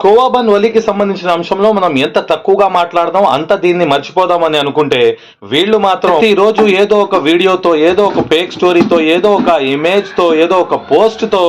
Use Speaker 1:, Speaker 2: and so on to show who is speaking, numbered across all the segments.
Speaker 1: కోవాబన్ వలికి సంబంధించిన అంశంలో మనం ఎంత తక్కువగా మాట్లాడదాం అంత దీన్ని మర్చిపోదామని అనుకుంటే వీళ్ళు మాత్రం ఈ రోజు ఏదో ఒక వీడియోతో ఏదో ఒక ఫేక్ స్టోరీతో ఏదో ఒక ఇమేజ్తో ఏదో ఒక పోస్ట్తో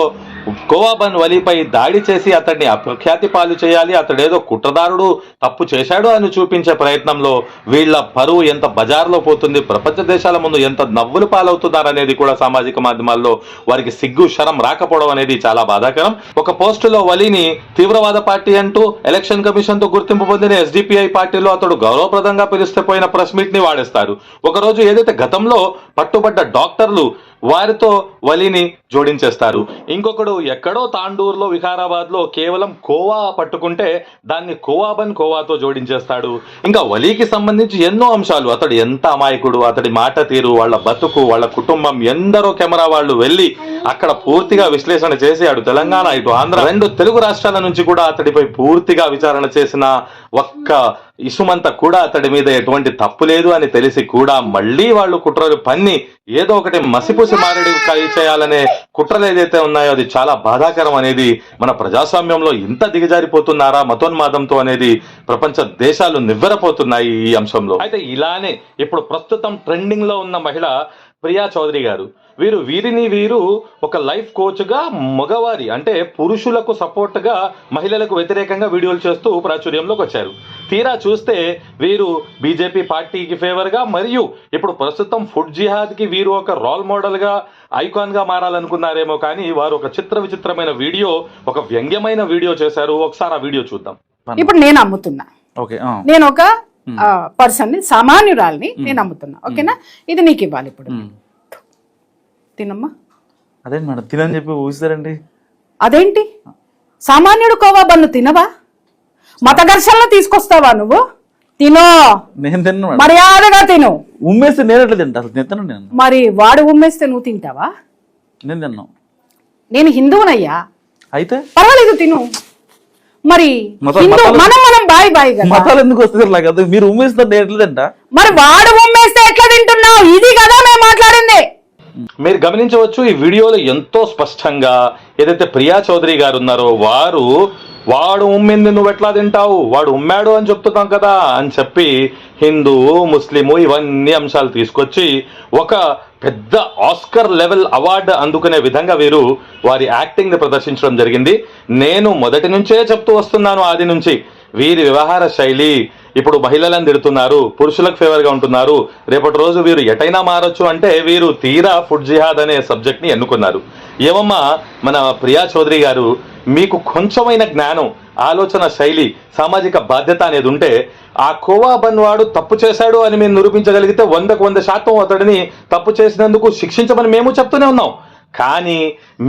Speaker 1: కోవాబన్ వలీపై దాడి చేసి అతన్ని అప్రఖ్యాతి పాలు చేయాలి అతడేదో కుట్రదారుడు తప్పు చేశాడు అని చూపించే ప్రయత్నంలో వీళ్ళ పరువు ఎంత బజార్లో పోతుంది ప్రపంచ దేశాల ముందు ఎంత నవ్వులు పాలవుతున్నారనేది కూడా సామాజిక మాధ్యమాల్లో వారికి సిగ్గు శరం రాకపోవడం అనేది చాలా బాధాకరం. ఒక పోస్టులో వలీని తీవ్రవాద పార్టీ అంటూ ఎలక్షన్ కమిషన్తో గుర్తింపు పొందిన ఎస్డిపిఐ పార్టీలో అతడు గౌరవప్రదంగా పిలిస్తే పోయిన ప్రెస్ మీట్ని వాడేస్తారు ఒకరోజు ఏదైతే గతంలో పట్టుబడ్డ డాక్టర్లు వారితో వలిని జోడించేస్తారు. ఇంకొకడు ఎక్కడో తాండూరులో వికారాబాద్లో కేవలం కోవా పట్టుకుంటే దాన్ని కోవాబన్ కోవాతో జోడించేస్తాడు. ఇంకా వలీకి సంబంధించి ఎన్నో అంశాలు. అతడు ఎంత అమాయకుడు అతడి మాట తీరు వాళ్ళ బతుకు వాళ్ళ కుటుంబం ఎందరో కెమెరా వాళ్ళు వెళ్ళి అక్కడ పూర్తిగా విశ్లేషణ చేసి అటు తెలంగాణ ఇటు ఆంధ్ర రెండు తెలుగు రాష్ట్రాల నుంచి కూడా అతడిపై పూర్తిగా విచారణ చేసిన ఒక్క ఇసుమంత కూడా అతడి మీద ఎటువంటి తప్పు లేదు అని తెలిసి కూడా మళ్ళీ వాళ్ళు కుట్రలు పన్ని ఏదో ఒకటి మసిపూసి మారడి ఖాళీ చేయాలనే కుట్రలు ఏదైతే ఉన్నాయో అది చాలా బాధాకరం అనేది మన ప్రజాస్వామ్యంలో ఇంత దిగజారిపోతున్నారా మతోన్మాదంతో అనేది ప్రపంచ దేశాలు నివ్వెరపోతున్నాయి ఈ అంశంలో. అయితే ఇలానే ఇప్పుడు ప్రస్తుతం ట్రెండింగ్లో ఉన్న మహిళ ప్రియా చౌదరి గారు. వీరు వీరిని వీరు ఒక లైఫ్ కోచ్గా మగవారి అంటే పురుషులకు సపోర్ట్గా మహిళలకు వ్యతిరేకంగా వీడియోలు చేస్తూ ప్రాచుర్యంలోకి వచ్చారు. తీరా చూస్తే వీరు బీజేపీ పార్టీకి ఫేవర్గా మరియు ఇప్పుడు ప్రస్తుతం ఫుడ్ జిహాద్కి వీరు ఒక రోల్ మోడల్గా ఐకాన్గా మారాలనుకున్నారేమో కానీ వారు ఒక చిత్ర విచిత్రమైన వీడియో ఒక వ్యంగ్యమైన వీడియో చేశారు. ఒకసారి ఆ వీడియో చూద్దాం.
Speaker 2: ఇప్పుడు నేను అమ్ముతున్నా.
Speaker 3: ఓకే
Speaker 2: నేను ఒక పర్సన్ని సామాన్యురాల్ని నేను అమ్ముతున్నా ఓకేనా? ఇది నీకు ఇవ్వాలి ఇప్పుడు. తినమ్మా.
Speaker 3: అదే మేడం తినని చెప్పి ఊహిస్తారండి.
Speaker 2: అదేంటి? సామాన్యుడు కోవా బన్ను తినవా? మత ఘర్షణలు తీసుకొస్తావా నువ్వు? తినో.
Speaker 3: నేను తిన్నాను మేడం.
Speaker 2: మర్యాదగా తిను.
Speaker 3: ఉమ్మేస్తే నేను ఎట్లా తింటా? అసలు తింటాను నేను.
Speaker 2: మరి వాడు ఉమ్మేస్తే నువ్వు తింటావా?
Speaker 3: నేను తిన్నాను
Speaker 2: నేను హిందువునయ్యా.
Speaker 3: అయితే?
Speaker 2: పర్వాలేదు తిను. మరి హిందూ మనం మనం బాయ్ బాయ్ కదా.
Speaker 3: మతాలు ఎందుకు వస్తుంది మీరు ఉమ్మేస్తే నేను ఎట్లా తింటా
Speaker 2: మరి వాడు ఉమ్మేస్తే ఎట్లా తింటున్నావు? ఇది కదా మేము మాట్లాడింది.
Speaker 1: మీరు గమనించవచ్చు ఈ వీడియోలో ఎంతో స్పష్టంగా ఏదైతే ప్రియా చౌదరి గారు ఉన్నారో వారు వాడు ఉమ్మింది నువ్వు ఎట్లా తింటావు? వాడు ఉమ్మాడు అని చెప్తున్నాం కదా అని చెప్పి హిందూ ముస్లిము ఇవన్నీ అంశాలు తీసుకొచ్చి ఒక పెద్ద ఆస్కర్ లెవెల్ అవార్డు అందుకునే విధంగా వీరు వారి యాక్టింగ్ని ప్రదర్శించడం జరిగింది. నేను మొదటి నుంచే చెప్తూ వస్తున్నాను ఆది నుంచి. వీరి వ్యవహార శైలి ఇప్పుడు మహిళలను తిడుతున్నారు పురుషులకు ఫేవర్గా ఉంటున్నారు. రేపటి రోజు వీరు ఎటైనా మారొచ్చు అంటే వీరు తీరా ఫుడ్ జిహాద్ అనే సబ్జెక్ట్ని ఎన్నుకున్నారు. ఏమమ్మా మన ప్రియా చౌదరి గారు మీకు కొంచెమైన జ్ఞానం ఆలోచన శైలి సామాజిక బాధ్యత అనేది ఉంటే ఆ కోవాబన్ వాడు తప్పు చేశాడు అని మేము నిరూపించగలిగితే వందకు వంద శాతం అతడిని తప్పు చేసినందుకు శిక్షించమని మేము చెప్తూనే ఉన్నాం. కానీ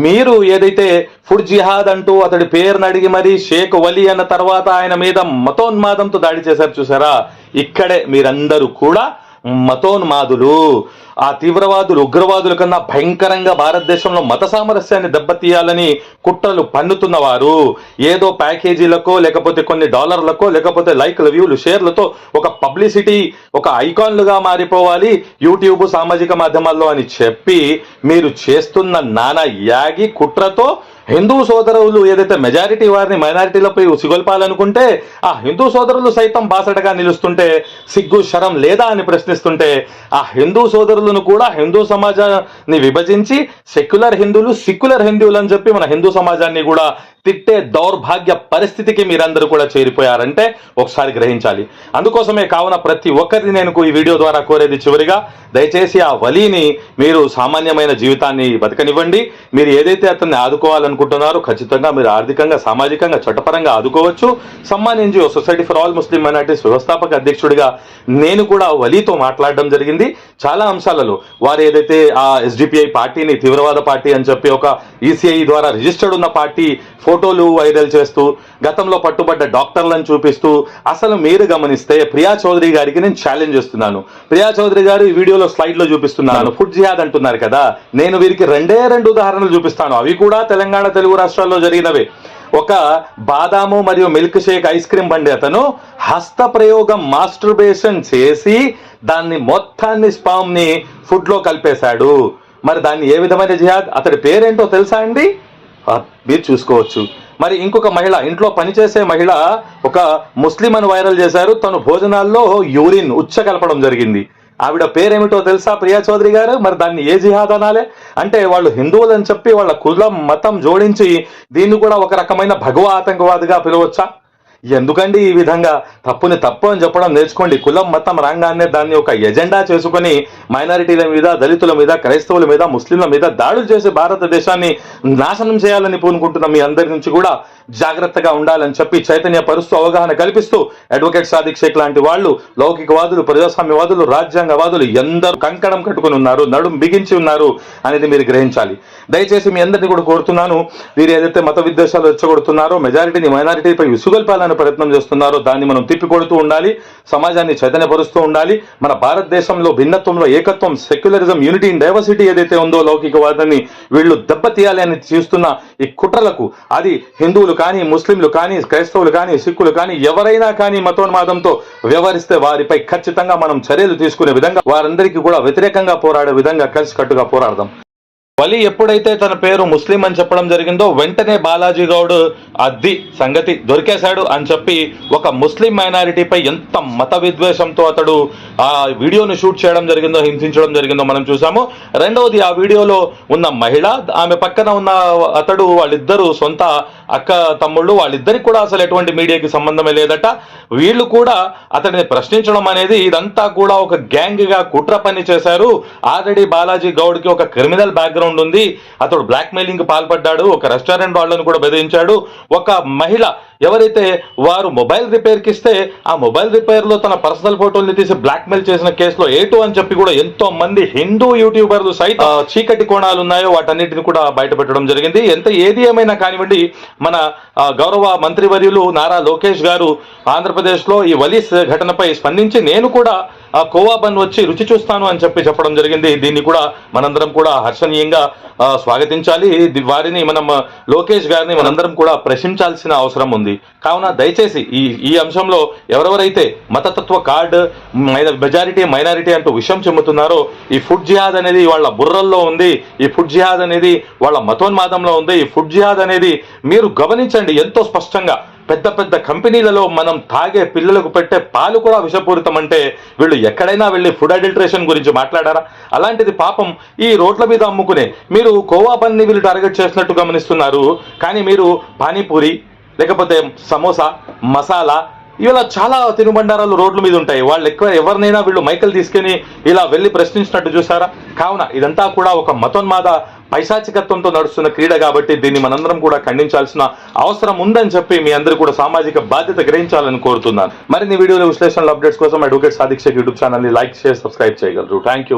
Speaker 1: మీరు ఏదైతే ఫుడ్ జిహాద్ అంటూ అతడి పేరును అడిగి మరి షేక్ వలి అన్న తర్వాత ఆయన మీద మతోన్మాదంతో దాడి చేశారు చూసారా? ఇక్కడే మీరందరూ కూడా మతోన్మాదులు. ఆ తీవ్రవాదులు ఉగ్రవాదుల కన్నా భయంకరంగా భారతదేశంలో మత సామరస్యాన్ని దెబ్బతీయాలని కుట్రలు పన్నుతున్న వారు ఏదో ప్యాకేజీలకో లేకపోతే కొన్ని డాలర్లకో లేకపోతే లైక్ల వ్యూలు షేర్లతో ఒక పబ్లిసిటీ ఒక ఐకాన్లుగా మారిపోవాలి యూట్యూబ్ సామాజిక మాధ్యమాల్లో అని చెప్పి మీరు చేస్తున్న నానా యాగి కుట్రతో హిందూ సోదరులు ఏదైతే మెజారిటీ వారిని మైనారిటీలపై ఉసిగొల్పాలనుకుంటే ఆ హిందూ సోదరులు సైతం బాసటగా నిలుస్తుంటే సిగ్గు శరం లేదా అని ప్రశ్నిస్తుంటే ఆ హిందూ సోదరులను కూడా హిందూ సమాజాన్ని విభజించి సెక్యులర్ హిందువులు సిక్యులర్ హిందువులు అని చెప్పి మన హిందూ సమాజాన్ని కూడా తిట్టే దౌర్భాగ్య పరిస్థితికి మీరందరూ కూడా చేరిపోయారంటే ఒకసారి గ్రహించాలి. అందుకోసమే కావున ప్రతి ఒక్కరిని నేను ఈ వీడియో ద్వారా కోరేది చివరిగా దయచేసి ఆ వలీని మీరు సామాన్యమైన జీవితాన్ని బతకనివ్వండి. మీరు ఏదైతే అతన్ని ఆదుకోవాలనుకుంటున్నారో ఖచ్చితంగా మీరు ఆర్థికంగా సామాజికంగా చట్టపరంగా ఆదుకోవచ్చు. Samman NGO society for all Muslim minorities వ్యవస్థాపక అధ్యక్షుడిగా నేను కూడా వలీతో మాట్లాడడం జరిగింది. చాలా అంశాలలో వారు ఏదైతే ఆ ఎస్డిపిఐ పార్టీని తీవ్రవాద పార్టీ అని చెప్పి ఒక ఈసీఐ ద్వారా రిజిస్టర్డ్ ఉన్న పార్టీ ఫోటోలు వైరల్ చేస్తూ గతంలో పట్టుబడ్డ డాక్టర్లను చూపిస్తూ అసలు మీరు గమనిస్తే ప్రియా చౌదరి గారికి నేను ఛాలెంజ్ చేస్తున్నాను. ప్రియా చౌదరి గారు ఈ వీడియోలో స్లైడ్లో చూపిస్తున్నాను ఫుడ్ జిహాద్ అంటున్నారు కదా. నేను వీరికి రెండే రెండు ఉదాహరణలు చూపిస్తాను. అవి కూడా తెలంగాణ తెలుగు రాష్ట్రాల్లో జరిగినవే. ఒక బాదాము మరియు మిల్క్ షేక్ ఐస్ క్రీమ్ బండి అతను హస్త ప్రయోగం మాస్టర్బేషన్ చేసి దాన్ని మొత్తాన్ని స్పామ్ని ఫుడ్లో కలిపేశాడు. మరి దాన్ని ఏ విధమైన జిహాద్? అతడి పేరేంటో తెలుసా అండి? మీరు చూసుకోవచ్చు. మరి ఇంకొక మహిళ ఇంట్లో పనిచేసే మహిళ ఒక ముస్లిం అని వైరల్ చేశారు. తను భోజనాల్లో యూరిన్ ఉచ్చ కలపడం జరిగింది. ఆవిడ పేరేమిటో తెలుసా ప్రియా చౌదరి గారు? మరి దాన్ని ఏ జిహాద్ అనాలే? అంటే వాళ్ళు హిందువులు అని చెప్పి వాళ్ళ కులం మతం జోడించి దీన్ని కూడా ఒక రకమైన భగవ ఆతంకవాదిగా పిలవచ్చా? ఎందుకండి ఈ విధంగా? తప్పుని తప్పు అని చెప్పడం నేర్చుకోండి. కులం మతం రంగాన్నే దాన్ని ఒక ఎజెండా చేసుకుని మైనారిటీల మీద దళితుల మీద క్రైస్తవుల మీద ముస్లింల మీద దాడులు చేసి భారతదేశాన్ని నాశనం చేయాలని పూనుకుంటున్న మీ అందరి నుంచి కూడా జాగ్రత్తగా ఉండాలని చెప్పి చైతన్య పరుస్తూ అవగాహన కల్పిస్తూ అడ్వకేట్ సాదిక్ షేక్ లాంటి వాళ్ళు లౌకికవాదులు ప్రజాస్వామ్యవాదులు రాజ్యాంగవాదులు ఎందరూ కంకణం కట్టుకుని ఉన్నారు నడుం బిగించి ఉన్నారు అనేది మీరు గ్రహించాలి. దయచేసి మీ అందరినీ కూడా కోరుతున్నాను వీరు ఏదైతే మత విద్వేషాలు రెచ్చగొడుతున్నారో మెజారిటీని మైనారిటీపై విసుగొల్పాలనే ప్రయత్నం చేస్తున్నారో దాన్ని మనం తిప్పికొడుతూ ఉండాలి సమాజాన్ని చైతన్యపరుస్తూ ఉండాలి. మన భారతదేశంలో భిన్నత్వంలో ఏకత్వం సెక్యులరిజం యూనిటీ ఇన్ డైవర్సిటీ ఏదైతే ఉందో లౌకికవాదాన్ని వీళ్ళు దెబ్బతీయాలి అని చేస్తున్న ఈ కుట్రలకు అది హిందువులు కానీ ముస్లింలు కానీ క్రైస్తవులు కానీ సిక్కులు కానీ ఎవరైనా కానీ మతోన్మాదంతో వ్యవహరిస్తే వారిపై ఖచ్చితంగా మనం చర్యలు తీసుకునే విధంగా వారందరికీ కూడా వ్యతిరేకంగా పోరాడే విధంగా కలిసికట్టుగా పోరాడదాం. వలి ఎప్పుడైతే తన పేరు ముస్లిం అని చెప్పడం జరిగిందో వెంటనే బాలాజీ గౌడ్ అద్ది సంగతి దొరికేశాడు అని చెప్పి ఒక ముస్లిం మైనారిటీపై ఎంత మత విద్వేషంతో అతడు ఆ వీడియోను షూట్ చేయడం జరిగిందో హింసించడం జరిగిందో మనం చూసాము రెండవది ఆ వీడియోలో ఉన్న మహిళ ఆమె పక్కన ఉన్న అతడు వాళ్ళిద్దరూ సొంత అక్క తమ్ముళ్ళు వాళ్ళిద్దరికి కూడా అసలు ఎటువంటి మీడియాకి సంబంధమే లేదట. వీళ్ళు కూడా అతడిని ప్రశ్నించడం అనేది ఇదంతా కూడా ఒక గ్యాంగ్గా కుట్ర పని చేశారు. ఆల్రెడీ బాలాజీ గౌడ్కి ఒక క్రిమినల్ బ్యాక్గ్రౌండ్ ఉంది. అతడు బ్లాక్ మెయిలింగ్కి పాల్పడ్డాడు. ఒక రెస్టారెంట్ వాళ్ళని కూడా బెదిరించాడు. ఒక మహిళ ఎవరైతే వారు మొబైల్ రిపేర్కి ఇస్తే ఆ మొబైల్ రిపేర్లో తన పర్సనల్ ఫోటోల్ని తీసి బ్లాక్ మెయిల్ చేసిన కేసులో ఏటు అని చెప్పి కూడా ఎంతో మంది హిందూ యూట్యూబర్లు సైతం చీకటి కోణాలు ఉన్నాయో వాటన్నిటిని కూడా బయటపెట్టడం జరిగింది. ఎంత ఏది ఏమైనా కానివ్వండి మన గౌరవ మంత్రివర్యులు నారా లోకేష్ గారు ఆంధ్రప్రదేశ్లో ఈ వలీస్ ఘటనపై స్పందించి నేను కూడా ఆ కోవా బన్ వచ్చి రుచి చూస్తాను అని చెప్పి చెప్పడం జరిగింది. దీన్ని కూడా మనందరం కూడా హర్షణీయంగా స్వాగతించాలి. వారిని మనం లోకేష్ గారిని మనందరం కూడా ప్రశ్నించాల్సిన అవసరం ఉంది. కావున దయచేసి ఈ ఈ అంశంలో ఎవరెవరైతే మతతత్వ కార్డు మెజారిటీ మైనారిటీ అంటూ విషయం చెమ్ముతున్నారో ఈ ఫుడ్ జిహాద్ అనేది వాళ్ళ బుర్రల్లో ఉంది. ఈ ఫుడ్ జిహాద్ అనేది వాళ్ళ మతోన్మాదంలో ఉంది. ఈ ఫుడ్ జిహాద్ అనేది మీరు గమనించండి ఎంతో స్పష్టంగా. పెద్ద పెద్ద కంపెనీలలో మనం తాగే పిల్లలకు పెట్టే పాలు కూడా విషపూరితం అంటే వీళ్ళు ఎక్కడైనా వెళ్ళి ఫుడ్ అడిల్ట్రేషన్ గురించి మాట్లాడారా? అలాంటిది పాపం ఈ రోడ్ల మీద అమ్ముకునే మీరు కోవా పన్ని వీళ్ళు టార్గెట్ చేసినట్టు గమనిస్తున్నారు. కానీ మీరు పానీపూరి లేకపోతే సమోసా మసాలా ఇలా చాలా తినుబండారాలు రోడ్ల మీద ఉంటాయి. వాళ్ళు ఎక్కువ ఎవరినైనా వీళ్ళు మైకలు తీసుకుని ఇలా వెళ్ళి ప్రశ్నించినట్టు చూసారా కావున ఇదంతా కూడా ఒక మతోన్మాద పైశాచికత్వంతో నడుస్తున్న క్రీడ కాబట్టి దీన్ని మనందరం కూడా ఖండించాల్సిన అవసరం ఉందని చెప్పి మీ అందరూ కూడా సామాజిక బాధ్యత గ్రహించాలని కోరుతున్నాను. మరిన్ని వీడియోల విశ్లేషణల అప్డేట్స్ కోసం అడ్వకేట్ సాదిక్ యూట్యూబ్ ఛానల్ని లైక్ చేసి సబ్స్క్రైబ్ చేయగలరు. Thank you